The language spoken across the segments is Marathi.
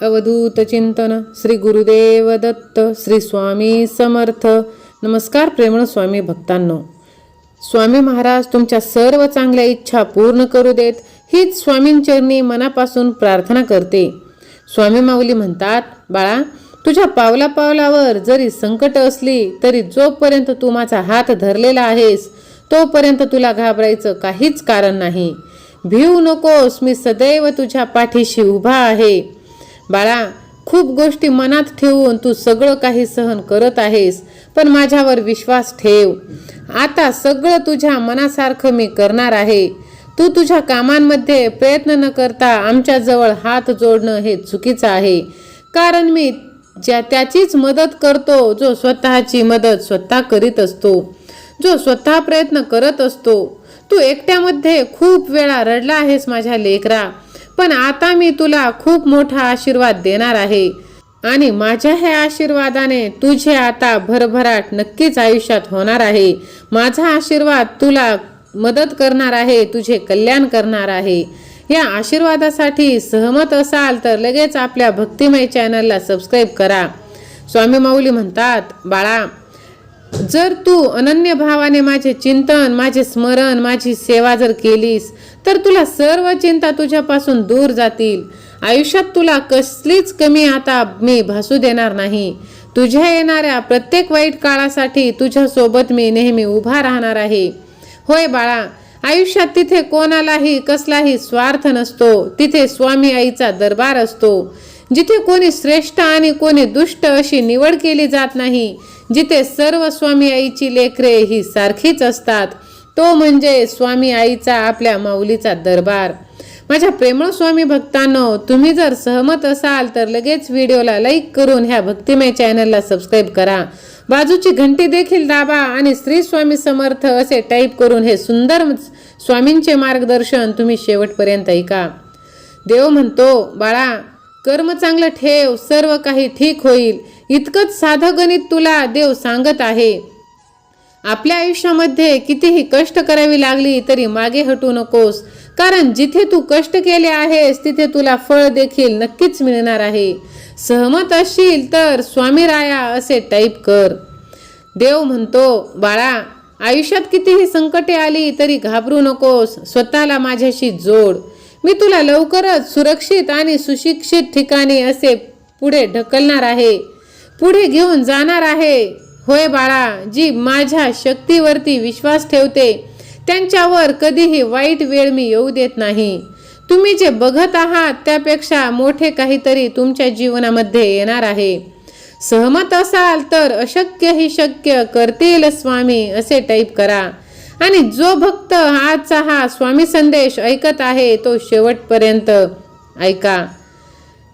अवधूत चिंतन श्री गुरुदेव दत्त श्री स्वामी समर्थ. नमस्कार प्रेमळ स्वामी भक्तांनो. स्वामी महाराज तुमच्या सर्व चांगल्या इच्छा पूर्ण करू देत हीच स्वामींचरणी मनापासून प्रार्थना करते. स्वामी माऊली म्हणतात बाळा तुझ्या पावला पावलावर जरी संकट असली तरी जोपर्यंत तू माझा हात धरलेला आहेस तोपर्यंत तुला घाबरायचं काहीच कारण नाही. भिऊ नकोस मी सदैव तुझ्या पाठीशी उभा आहे. बाळा खूप गोष्टी मनात ठेवून तू सगळं काही सहन करत आहेस पण माझ्यावर विश्वास ठेव. आता सगळं तुझ्या मनासारखं मी करणार आहे. तू तुझ्या कामांमध्ये प्रयत्न न करता आमच्याजवळ हात जोडणं हे चुकीचं आहे. कारण मी ज्या त्याचीच मदत करतो जो स्वतःची मदत स्वतः करीत असतो जो स्वतः प्रयत्न करत असतो. तू एकट्यामध्ये खूप वेळा रडला आहेस माझ्या लेकरा. पण आता मी तुला खूप मोठा आशीर्वाद देणार आहे. आणि माझ्या ह्या आशीर्वादाने तुझे आता भरभराट नक्कीच आयुष्यात होणार आहे. माझा आशीर्वाद तुला मदत करणार आहे तुझे कल्याण करणार आहे. या आशीर्वादासाठी सहमत असाल तर लगेच आपल्या भक्तिमय चॅनलला सबस्क्राईब करा. स्वामी माऊली म्हणतात बाळा जर तू अनन्य भावाने माझे चिंतन माझे स्मरण माझी सेवा जर केलीस तर तुला सर्व चिंता तुझ्यापासून दूर जातील. आयुष्यात तुला कसलीच कमी आता मी भासू देणार नाही. तुझ्या येणाऱ्या प्रत्येक वाईट काळासाठी तुझ्यासोबत मी नेहमी उभा राहणार आहे. होय बाळा आयुष्यात तिथे कोणालाही कसलाही स्वार्थ नसतो. तिथे स्वामी आईचा दरबार असतो. जिथे कोणी श्रेष्ठ आणि कोणी दुष्ट अशी निवड केली जात नाही जिथे सर्व स्वामी आईची लेकरे ही सारखीच असतात तो म्हणजे स्वामी आईचा आपल्या माऊलीचा दरबार. माझ्या प्रेमळ स्वामी भक्तांनो तुम्ही जर सहमत असाल तर लगेच व्हिडिओला लाईक करून ह्या भक्तिमय चॅनलला सबस्क्राईब करा. बाजूची घंटी देखील दाबा आणि श्री स्वामी समर्थ असे टाईप करून हे सुंदर स्वामींचे मार्गदर्शन तुम्ही शेवटपर्यंत ऐका. देव म्हणतो बाळा कर्म चांगलं ठेव सर्व काही ठीक होईल. इतकंच साधं गणित तुला देव सांगत आहे. आपल्या आयुष्यामध्ये कितीही कष्ट करावी लागली तरी मागे हटू नकोस. कारण जिथे तू कष्ट केले आहेस तिथे तुला फळ देखील नक्कीच मिळणार आहे. सहमत असशील तर स्वामी राया असे टाईप कर. देव म्हणतो बाळा आयुष्यात कितीही संकटे आली तरी घाबरू नकोस. स्वतःला माझ्याशी जोड. मी तुला लवकरच सुरक्षित आणि सुशिक्षित ठिकाणी असे पुढे ढकलणार आहे. पुढे घेऊन जाणार आहे. होय बाळा जी माझ्या शक्तीवरती विश्वास ठेवते त्यांच्यावर कधीही वाईट वेळ मी येऊ देत नाही. तुम्ही जे बघत आहात त्यापेक्षा मोठे काहीतरी तुमच्या जीवनामध्ये येणार आहे. सहमत असाल तर अशक्य ही शक्य करतील स्वामी असे टाईप करा. आणि जो भक्त आजचा हा स्वामी संदेश ऐकत आहे तो शेवटपर्यंत ऐका.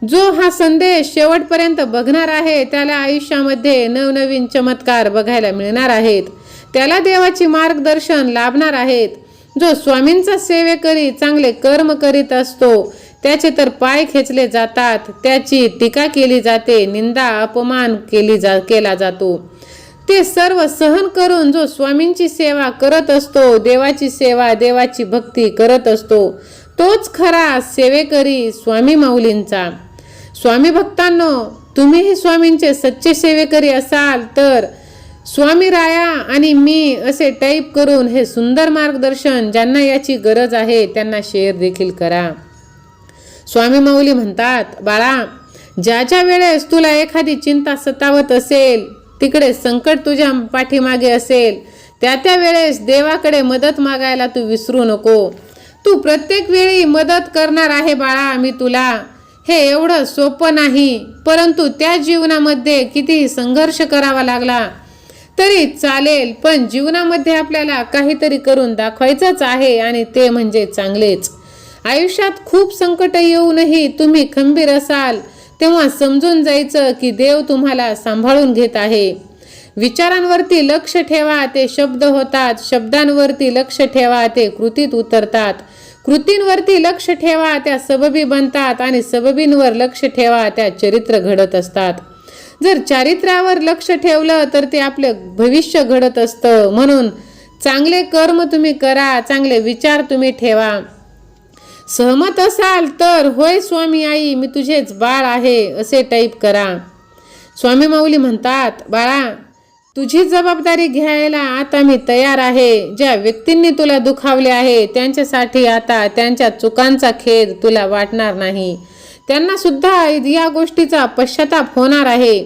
जो हा संदेश शेवटपर्यंत बघणार आहे त्याला आयुष्यामध्ये नवनवीन चमत्कार बघायला मिळणार आहेत. त्याला देवाची मार्गदर्शन लाभणार आहेत. जो स्वामींचा सेवे करी चांगले कर्म करीत असतो त्याचे तर पाय खेचले जातात त्याची टीका केली जाते निंदा अपमान केली जा केला जातो. ते सर्व सहन करून जो स्वामींची सेवा करत असतो देवाची सेवा देवाची भक्ती करत असतो तोच खरा सेवेकरी स्वामी माऊलींचा. स्वामी भक्तांनो तुम्हीही स्वामींचे सच्चे सेवेकरी असाल तर स्वामी राया आणि मी असे टाईप करून हे सुंदर मार्गदर्शन ज्यांना याची गरज आहे त्यांना शेअर देखील करा. स्वामी माऊली म्हणतात बाळा ज्या ज्या वेळेस तुला एखादी चिंता सतावत असेल तिकडे संकट तुझ्या पाठीमागे असेल. त्या त्या वेळेस देवाकडे मदत मागायला तू विसरू नको. तू प्रत्येक वेळी मदत करणार आहे बाळा मी तुला. हे एवढं सोपं नाही परंतु त्या जीवनामध्ये किती संघर्ष करावा लागला तरी चालेल पण जीवनामध्ये आपल्याला काहीतरी करून दाखवायचंच आहे आणि ते म्हणजे चांगलेच. आयुष्यात खूप संकट येऊनही तुम्ही खंबीर असाल तेव्हा समजून जायचं की देव तुम्हाला सांभाळून घेत आहे. विचारांवरती लक्ष ठेवा ते शब्द होतात. शब्दांवरती लक्ष ठेवा ते कृतीत उतरतात. कृतींवरती लक्ष ठेवा त्या सबबी बनतात आणि सबबींवर लक्ष ठेवा त्या चरित्र घडत असतात. जर चारित्र्यावर लक्ष ठेवलं तर ते आपलं भविष्य घडत असतं. म्हणून चांगले कर्म तुम्ही करा चांगले विचार तुम्ही ठेवा. सहमत असाल तर होय स्वामी आई मी तुझेच बाळ आहे असे टाईप करा. स्वामी माऊली म्हणतात बाळा तुझी जबाबदारी घ्यायला आता मी तयार आहे. ज्या व्यक्तींनी तुला दुखावले आहे त्यांच्यासाठी आता त्यांच्या चुकांचा खेद तुला वाटणार नाही. त्यांना सुद्धा या गोष्टीचा पश्चाताप होणार आहे.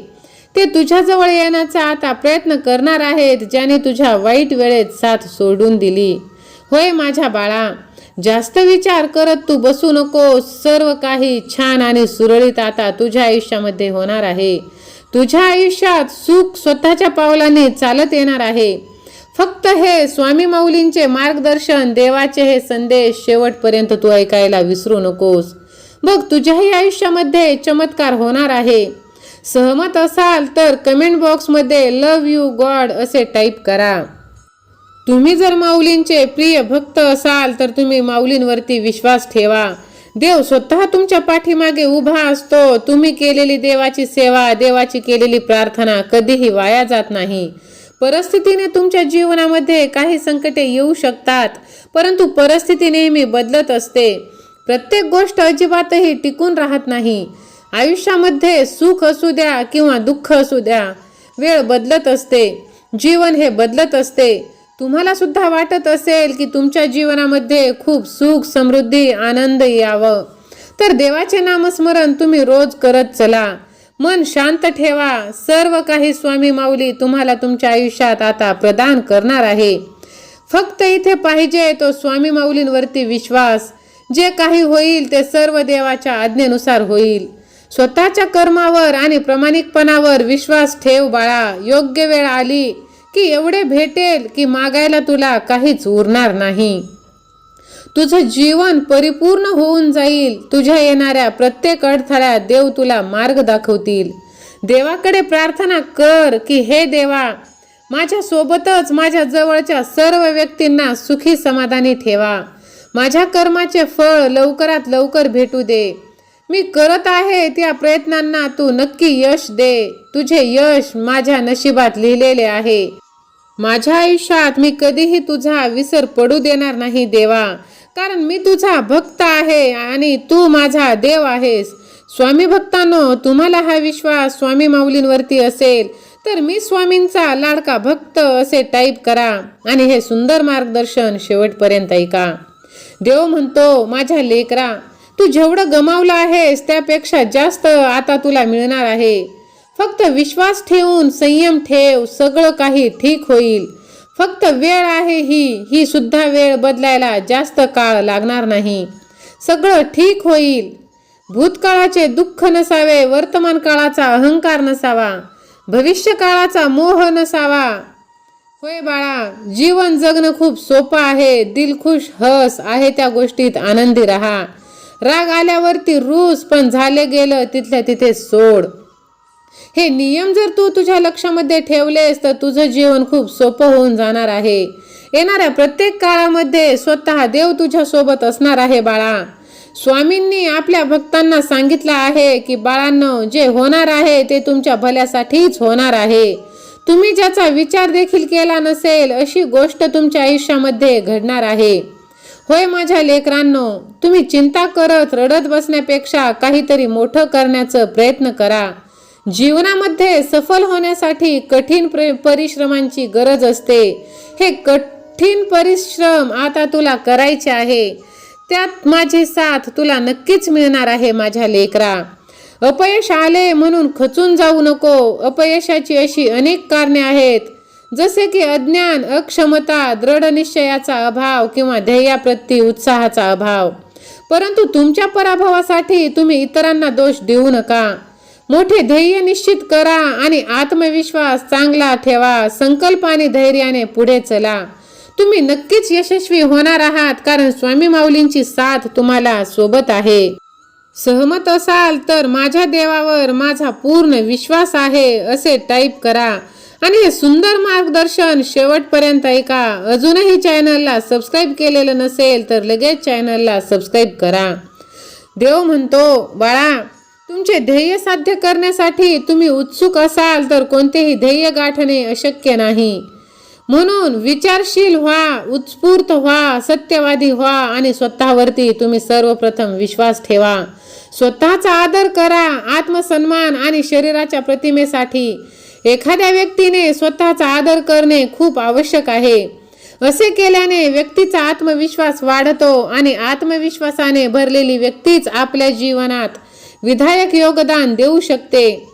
ते तुझ्याजवळ येण्याचा आता प्रयत्न करणार आहेत ज्याने तुझ्या वाईट वेळेत साथ सोडून दिली. होय माझ्या बाळा जास्त विचार करत तू बसू नको सर्व काही छान आणि सुरळीत आता तुझ्या आयुष्यामध्ये होणार आहे. तुझ्या आयुष्यात सुख स्वतःच्या पावलाने चालत येणार आहे. फक्त हे स्वामी माऊलींचे मार्गदर्शन देवाचे हे संदेश शेवटपर्यंत तू ऐकायला विसरू नकोस. बघ तुझ्याही आयुष्यामध्ये चमत्कार होणार आहे. सहमत असाल तर कमेंट बॉक्समध्ये लव यू गॉड असे टाईप करा. तुम्ही जर माऊलींचे प्रिय भक्त असाल तर तुम्ही माऊलींवरती विश्वास ठेवा. देव स्वतः तुमच्या पाठीमागे उभा असतो. तुम्ही केलेली देवाची सेवा देवाची केलेली प्रार्थना कधीही वाया जात नाही. परिस्थितीने तुमच्या जीवनामध्ये काही संकटे येऊ शकतात परंतु परिस्थिती नेहमी बदलत असते. प्रत्येक गोष्ट अजिबातही टिकून राहत नाही. आयुष्यामध्ये सुख असू द्या किंवा दुःख असू द्या वेळ बदलत असते. जीवन हे बदलत असते. तुम्हाला सुद्धा वाटत असेल की तुमच्या जीवनामध्ये खूप सुख समृद्धी आनंद यावं. तर देवाचे नामस्मरण तुम्ही रोज करत चला. मन शांत ठेवा. सर्व काही स्वामी माऊली तुम्हाला तुमच्या आयुष्यात आता प्रदान करणार आहे. फक्त इथे पाहिजे तो स्वामी माऊलींवरती विश्वास. जे काही होईल ते सर्व देवाच्या आज्ञेनुसार होईल. स्वतःच्या कर्मावर आणि प्रामाणिकपणावर विश्वास ठेव बाळा. योग्य वेळ आली की एवढे भेटेल की मागायला तुला काहीच उरणार नाही. तुझं जीवन परिपूर्ण होऊन जाईल. तुझ्या येणाऱ्या प्रत्येक अडथळ्यात देव तुला मार्ग दाखवतील. देवाकडे प्रार्थना कर की हे देवा माझ्या सोबतच माझ्या जवळच्या सर्व व्यक्तींना सुखी समाधानी ठेवा. माझ्या कर्माचे फळ लवकरात लवकर भेटू दे. मी करत आहे त्या प्रयत्नांना तू नक्की यश दे. तुझे यश माझ्या नशिबात लिहिलेले आहे. माझ्या आयुष्यात मी कधीही तुझा विसर पडू देणार नाही देवा. कारण मी तुझा भक्त आहे आणि तू माझा देव आहेस. स्वामी भक्तांनो तुम्हाला हा विश्वास स्वामी माऊलींवरती असेल तर मी स्वामींचा लाडका भक्त असे टाईप करा आणि हे सुंदर मार्गदर्शन शेवटपर्यंत ऐका. देव म्हणतो माझ्या लेकरा तू जेवढं गमावलं आहेस त्यापेक्षा जास्त आता तुला मिळणार आहे. फक्त विश्वास ठेवून संयम ठेव सगळं काही ठीक होईल. फक्त वेळ आहे ही ही सुद्धा वेळ बदलायला जास्त काळ लागणार नाही. सगळं ठीक होईल. भूतकाळाचे दुःख नसावे वर्तमान काळाचा अहंकार नसावा भविष्य काळाचा मोह नसावा. होय बाळा जीवन जगणं खूप सोपं आहे दिलखुश हस आहे त्या गोष्टीत आनंदी राहा. राग आल्यावरती रूस पण झाले गेलं तिथल्या तिथे सोड. हे नियम जर तू तुझ्या लक्षामध्ये ठेवलेस तर तुझं जीवन खूप सोपं होऊन जाणार आहे. येणाऱ्या प्रत्येक काळामध्ये स्वतः देव तुझ्या सोबत असणार आहे बाळा. स्वामींनी आपल्या भक्तांना सांगितलं आहे की बाळांनो जे होणार आहे ते तुमच्या भल्यासाठीच होणार आहे. तुम्ही ज्याचा विचार देखील केला नसेल अशी गोष्ट तुमच्या आयुष्यामध्ये घडणार आहे. होय माझ्या लेकरांनो तुम्ही चिंता करत रडत बसण्यापेक्षा काहीतरी मोठं करण्याचा प्रयत्न करा. जीवनामध्ये सफल होण्यासाठी कठीण प्र- परिश्रमांची गरज असते. हे कठीण परिश्रम आता तुला करायचे आहे. त्यात माझी साथ तुला नक्कीच मिळणार आहे माझ्या लेकरा. अपयश आले म्हणून खचून जाऊ नको. अपयशाची अशी अनेक कारणे आहेत. जसे की अज्ञान अक्षमता दृढ निश्चयाचा अभाव किंवा ध्येयाप्रती उत्साहाचा अभाव. परंतु तुमच्या पराभवासाठी तुम्ही इतरांना दोष देऊ नका. मोठे ध्येय निश्चित करा आणि आत्मविश्वास चांगला ठेवा. संकल्प आणि धैर्याने पुढे चला. तुम्ही नक्कीच यशस्वी होणार आहात कारण स्वामी माऊलींची साथ तुम्हाला सोबत आहे. सहमत असाल तर माझ्या देवावर माझा पूर्ण विश्वास आहे असे टाईप करा. आणि हे सुंदर मार्गदर्शन शेवटपर्यंत ऐका. अजूनही चॅनलला सबस्क्राईब केलेलं नसेल तर लगेच चॅनलला सबस्क्राईब करा. देव म्हणतो बाळा तुमचे ध्येय साध्य करण्यासाठी तुम्ही उत्सुक असाल तर कोणतेही ध्येय गाठणे अशक्य नाही. म्हणून विचारशील व्हा उत्स्फूर्त व्हा सत्यवादी व्हा आणि स्वतःवरती तुम्ही सर्वप्रथम विश्वास ठेवा. स्वतःचा आदर करा आत्मसन्मान आणि शरीराच्या प्रतिमेसाठी. एखाद्या व्यक्तीने स्वतःचा आदर करणे खूप आवश्यक आहे. असे केल्याने व्यक्तीचा आत्मविश्वास वाढतो आणि आत्मविश्वासाने भरलेली व्यक्तीच आपल्या जीवनात विधायक योगदान देऊ शकते.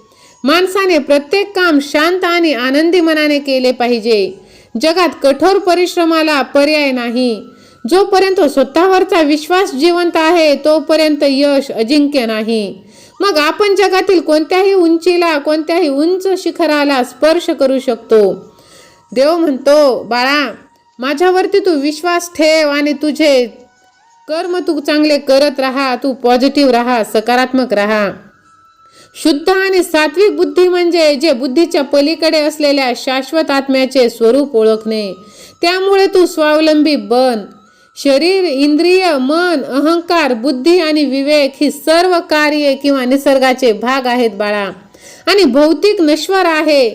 माणसाने प्रत्येक काम शांत आणि आनंदी मनाने केले पाहिजे. जगात कठोर परिश्रमाला पर्याय नाही. जोपर्यंत स्वतःवरचा विश्वास जिवंत आहे तोपर्यंत यश अजिंक्य नाही. मग आपण जगातील कोणत्याही उंचीला कोणत्याही उंच शिखराला स्पर्श करू शकतो. देव म्हणतो बाळा माझ्यावरती तू विश्वास ठेव आणि तुझे कर्म तू चांगले करत राहा तू पॉझिटिव्ह राहा सकारात्मक राहा. शुद्ध आणि सात्विक बुद्धी म्हणजे जे बुद्धीच्या पलीकडे असलेल्या शाश्वत आत्म्याचे स्वरूप ओळखणे. त्यामुळे तू स्वावलंबी बन. शरीर इंद्रिय मन अहंकार बुद्धी आणि विवेक ही सर्व कार्य किंवा निसर्गाचे भाग आहेत बाळा. आणि भौतिक नश्वर आहे.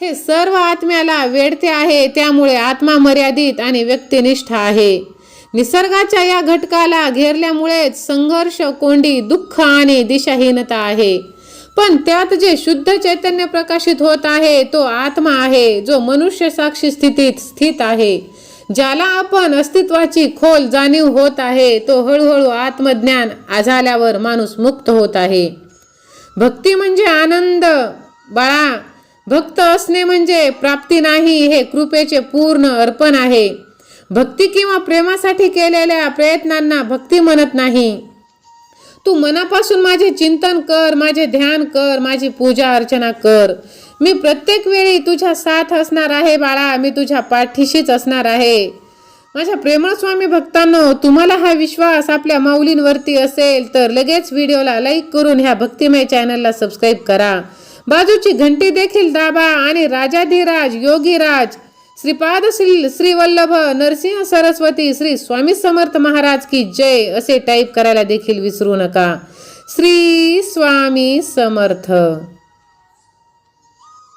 हे सर्व आत्म्याला वेडते आहे त्यामुळे आत्मा मर्यादित आणि व्यक्तिनिष्ठ आहे. निसर्गाच्या या घटकाला घेरल्यामुळेच संघर्ष कोंडी दुःख आणि दिशाहीनता आहे. पण त्यात जे शुद्ध चैतन्य प्रकाशित होत आहे तो आत्मा आहे जो मनुष्य साक्षी स्थितीत स्थित आहे. ज्याला आपण अस्तित्वाची खोल जाणीव होत आहे तो हळूहळू आत्मज्ञान झाल्यावर माणूस मुक्त होत आहे. भक्ती म्हणजे आनंद बाळा. भक्त असणे म्हणजे प्राप्ती नाही हे कृपेचे पूर्ण अर्पण आहे. भक्ती किंवा प्रेमासाठी केलेल्या प्रयत्नांना भक्ती म्हणत नाही. तू मनापासून माझे चिंतन कर माझे ध्यान कर माझी पूजा अर्चना कर. मी प्रत्येक वेळी तुझ्या साथ असणार आहे बाळा मी तुझ्या पाठीशीच असणार आहे. माझ्या प्रेमळ स्वामी भक्तांनो तुम्हाला हा विश्वास आपल्या माऊलींवरती असेल तर लगेच व्हिडिओला लाईक करून ह्या भक्तिमय चॅनलला सबस्क्राईब करा. बाजूची घंटी देखील दाबा आणि राजाधिराज योगीराज श्रीपाद श्री श्रीवल्लभ नरसिंह सरस्वती श्री स्वामी समर्थ महाराज की जय असे टाईप करायला देखील विसरू नका. श्री स्वामी समर्थ.